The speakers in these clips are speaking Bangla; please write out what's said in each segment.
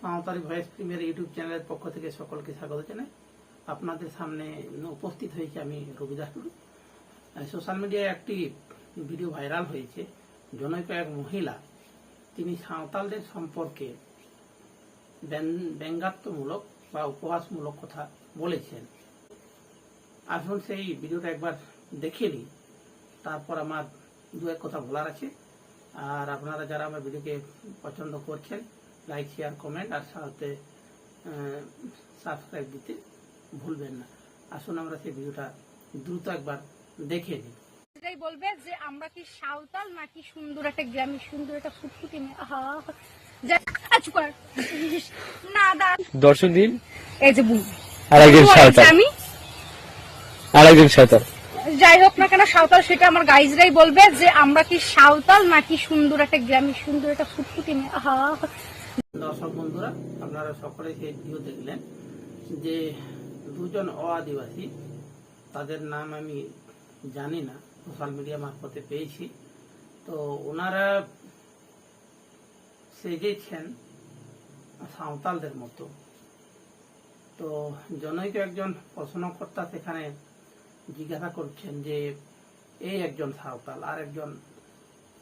সাঁওতালি ভয়েস প্রিমিয়ার ইউটিউব চ্যানেলের পক্ষ থেকে সকলকে স্বাগত জানাই। আপনাদের সামনে উপস্থিত হয়েছে আমি রবিদাস টুডু সোশ্যাল মিডিয়ায় একটি ভিডিও ভাইরাল হয়েছে। জনৈক এক মহিলা, তিনি সাঁওতালদের সম্পর্কে ব্যং- ব্যঙ্গাত্মমূলক বা উপহাসমূলক কথা বলেছেন। আসুন সেই ভিডিওটা একবার দেখে নিই। তারপর আমার দু এক কথা বলার আছে। আর আপনারা যারা আমার ভিডিওকে পছন্দ করছেন লাইক শেয়ার কমেন্ট আর সাথে সাবস্ক্রাইব দিতে ভুলবেন না। আসুন আমরা সেই ভিডিওটা দ্রুত একবার দেখে নিই। সেটাই বলবে যে আমরা কি সাঁওতাল নাকি সুন্দর একটা গ্রামীণ সুন্দর একটা ফুটফুটি আহা। না দা দর্শক দিন। এই যে বুঝ সাঁওতাল। আমি। আর সাঁওতাল। যাই হোক না কেন সাঁওতাল সেটা আমার গাইজরাই বলবে যে আমরা কি সাঁওতাল নাকি সুন্দর একটা গ্রামীণ সুন্দর একটা ফুটফুটি মেয়ে? আহা। দর্শক বন্ধুরা, আপনারা সকলে সেই ভিডিও দেখলেন যে দুজন অআদিবাসী, তাদের নাম আমি জানি না, সোশ্যাল মিডিয়া মারফতে পেয়েছি। তো ওনারা সেজেছেন সাঁওতালদের মতো। তো জনৈক একজন প্রশ্নকর্তা সেখানে জিজ্ঞাসা করছেন যে, এই একজন সাঁওতাল আর একজন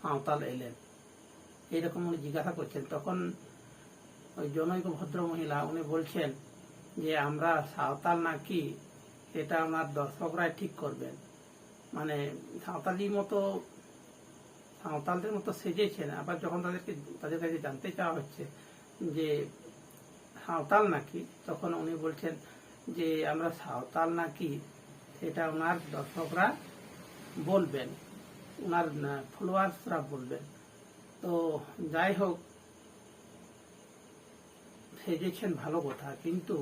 সাঁওতাল এলেন। এইরকম জিজ্ঞাসা করছেন, তখন ওই জনৈক ভদ্র মহিলা উনি বলছেন যে, আমরা সাঁওতাল নাকি? এটা আমার দর্শকরাই ঠিক করবেন। মানে সাঁওতালি মতো, সাঁওতালদের মতো সেজেছেন আবার যখন তাদেরকে, তাদের কাছে জানতে চাওয়া হচ্ছে যে, সাঁওতাল নাকি? তখন উনি বলছেন যে, আমরা সাঁওতাল নাকি? সেটা ওনার দর্শকরা বলবেন। ওনার ফলোয়ার্সরা বলবেন। তো যাই হোক সেজেছেন ভালো কথা, কিন্তু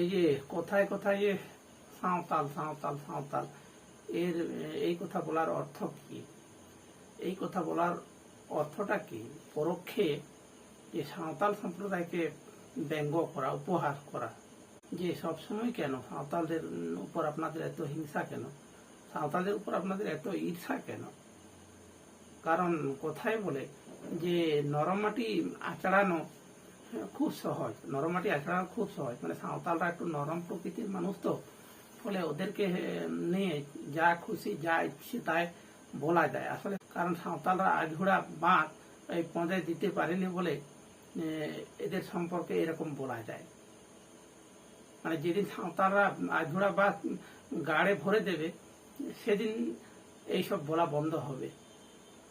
এই যে কথায় কথায় যে সাঁওতাল সাঁওতাল সাঁওতাল, এর, এই কথা বলার অর্থ কি? এই কথা বলার অর্থটা কি? পরোক্ষে যে সাঁওতাল সম্প্রদায়কে ব্যঙ্গ করা উপহাস করা, যে সবসময় কেন? সাঁওতালদের উপর আপনাদের এত হিংসা কেন? সাঁওতালদের উপর আপনাদের এত ঈর্ষা কেন? কারণ কথায় বলে যে নরম মাটি আচড়ানো খুব সহজ। নরম মাটি আচড়ানো খুব সহজ। মানে সাঁওতালরা একটু নরম প্রকৃতির মানুষ তো। ফলে ওদেরকে নিয়ে যা খুশি, যা ইচ্ছে তাই বলা যায়। আসলে কারণ সাঁওতালরা আঝুড়া বাঁধ এই পঁদে দিতে পারেনি বলে এদের সম্পর্কে এরকম বলা যায়। মানে যেদিন সাঁওতালরা আঝুড়া বাঁধ গাড়ে ভরে দেবে, সেদিন এইসব বলা বন্ধ হবে।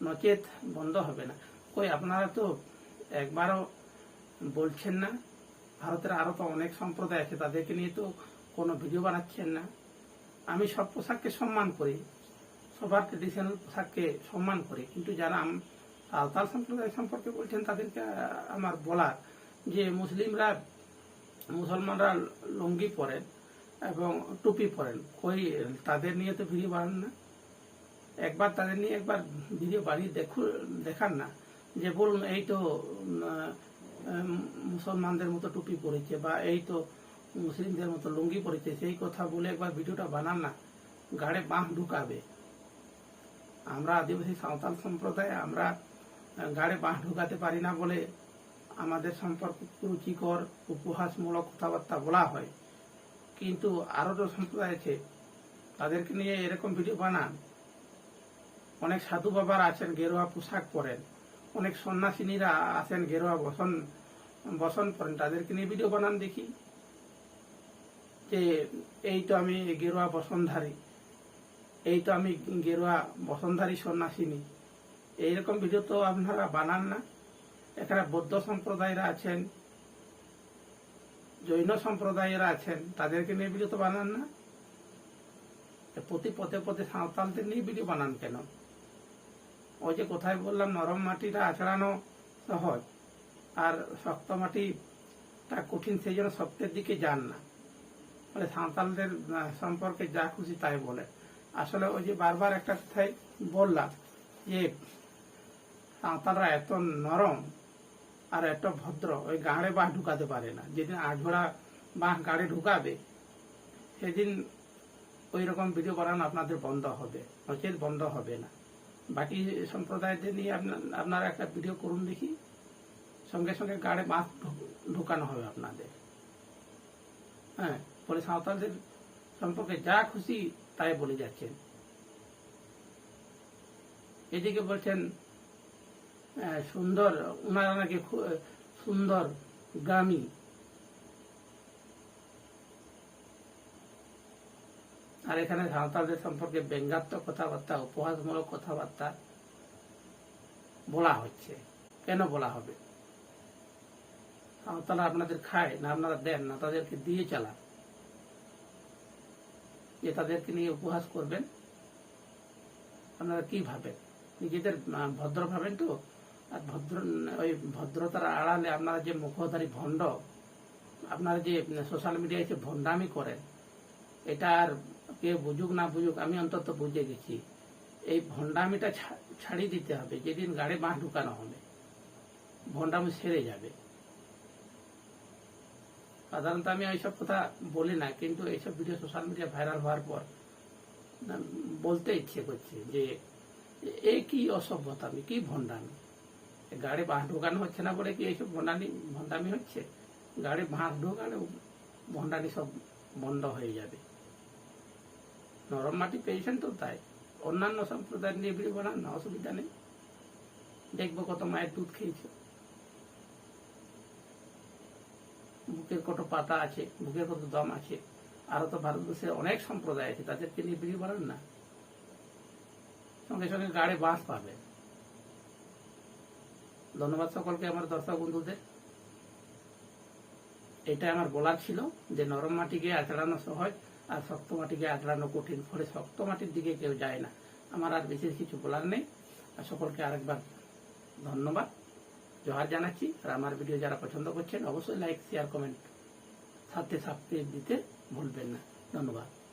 নচেত বন্ধ হবে না। কই, আপনারা তো একবারও বলছেন না। ভারতের আরও তো অনেক সম্প্রদায় আছে, তাদেরকে নিয়ে তো কোনো ভিডিও বানাচ্ছেন না। আমি সব পোশাককে সম্মান করি, সবার ট্রেডিশনাল পোশাককে সম্মান করি, কিন্তু যারা সাঁওতাল সম্প্রদায় সম্পর্কে বলছেন, তাদেরকে আমার বলার যে মুসলিমরা, মুসলমানরা লুঙ্গি পরেন এবং টুপি পরেন, কই, তাদের নিয়ে তো ভিডিও বানান না। একবার তাদের নিয়ে একবার ভিডিও বানিয়ে দেখু দেখান না। যে বলুন, এই তো মুসলমানদের মতো টুপি পরেছে বা এই তো মুসলিমদের মতো লুঙ্গি পরেছে, সেই কথা বলে একবার ভিডিওটা বানান না। গাড়ে বাঁশ ঢুকাবে। আমরা আদিবাসী সাঁওতাল সম্প্রদায়, আমরা গাড়ে বাঁশ ঢুকাতে পারি না বলে আমাদের সম্পর্ক রুচিকর উপহাসমূলক কথাবার্তা বলা হয়। কিন্তু আরও যে সম্প্রদায় আছে, তাদেরকে নিয়ে এরকম ভিডিও বানান। অনেক সাধু বাবার আছেন, গেরুয়া পোশাক পরেন। অনেক সন্ন্যাসিনীরা আছেন গেরুয়া বসন বসন করেন। তাদেরকে নিয়ে ভিডিও বানান দেখি। যে এই তো আমি গেরুয়া বসনধারী, এই তো আমি গেরুয়া বসনধারী সন্ন্যাসিনী। এইরকম ভিডিও তো আপনারা বানান না। এখানে বৌদ্ধ সম্প্রদায়রা আছেন, জৈন সম্প্রদায়েরা আছেন, তাদেরকে নিয়ে ভিডিও তো বানান না। প্রতি পথে পথে সাঁওতালদের নিয়ে ভিডিও বানান কেন? ওই যে কোথায় বললাম, নরম মাটিটা আচড়ানো সহজ। আর শক্ত মাটিটা কঠিন, সেই জন্য শক্তের দিকে যান না। মানে সাঁওতালদের সম্পর্কে যা খুশি তাই বলে। আসলে ওই যে বারবার একটা কথাই বললাম যে, সাঁওতালরা এত নরম আর এত ভদ্র, ওই গাঁড়ে বাঁশ ঢুকাতে পারে না। যেদিন আঝোড়া বাঁশ গাড়ি ঢুকাবে, সেদিন ওই রকম ভিডিও বানানো আপনাদের বন্ধ হবে, নচেত বন্ধ হবে না। বাকি সম্প্রদায়দের নিয়ে আপনা- আপনারা একটা ভিডিও করুন দেখি। সঙ্গে সঙ্গে গাড়ে ঢু- ঢুকানো হবে আপনাদের। হ্যাঁ ফলে সাঁওতালদের সম্পর্কে যা খুশি তাই বলে যাচ্ছেন। এদিকে বলছেন সুন্দর ওনারা নাকি সুন্দর গ্রামী আর এখানে সাঁওতালদের সম্পর্কে ব্যঙ্গাত্মক কথাবার্তা, উপহাসমূলক কথাবার্তা বলা হচ্ছে। কেন বলা হবে? সাঁওতালা আপনাদের খায় না আপনারা দেন না, তাদেরকে দিয়ে চালান। যে তাদেরকে নিয়ে উপহাস করবেন, আপনারা কি ভাবেন? নিজেদের ভদ্র ভাবেন তো? আর ভদ্র, ওই ভদ্রতার আড়ালে আপনারা যে মুখোধারী ভণ্ড, আপনারা যে সোশ্যাল মিডিয়ায় যে ভণ্ডামি করেন, এটা আর কে বুঝুক না বুঝুক, আমি অন্তত বুঝে গেছি। এই ভণ্ডামিটা ছাড়িয়ে দিতে হবে, যেদিন গাড়ি বাঁ ঢুকানো হবে। ভণ্ডামি সেরে যাবে। সাধারণত আমি এইসব কথা বলি না, কিন্তু এইসব ভিডিও সোশ্যাল মিডিয়া ভাইরাল হওয়ার পর বলতে ইচ্ছে করছে যে, এ কি অসভ্যতামি কি ভণ্ডামি? গাড়ি বাঁ ঢোকানো হচ্ছে না বলে কি এইসব ভণ্ডামি ভণ্ডামি হচ্ছে? গাড়ি বাঁ ঢোকালে ভণ্ডামি সব বন্ধ হয়ে যাবে। নরম মাটি পেয়েছেন তো, তাই অন্যান্য সম্প্রদায়ের ভিডিও বানান, না অসুবিধা নেই। দেখব কত মায়ের দুধ খেয়েছে। বুকের কত পাতা আছে, বুকের কত দম আছে। আরও তো ভারতবর্ষের অনেক সম্প্রদায় আছে, তাদেরকে ভিডিও বানান না। সঙ্গে সঙ্গে গাড়ে বাস পাবে। ধন্যবাদ সকলকে আমার দর্শক বন্ধুদের। এটা আমার বলার ছিল যে নরম মাটিকে আচড়ানো সহজ আর শক্ত মাটিকে আগড়ানো কঠিন, ফলে শক্ত মাটির দিকে কেউ যায় না। আমার আর বিশেষ কিছু বলার নেই। আর সকলকে আরেকবার ধন্যবাদ জোহার জানাচ্ছি। আর আমার ভিডিও যারা পছন্দ করছেন, অবশ্যই লাইক শেয়ার কমেন্ট সাথে সাথে দিতে ভুলবেন না। ধন্যবাদ।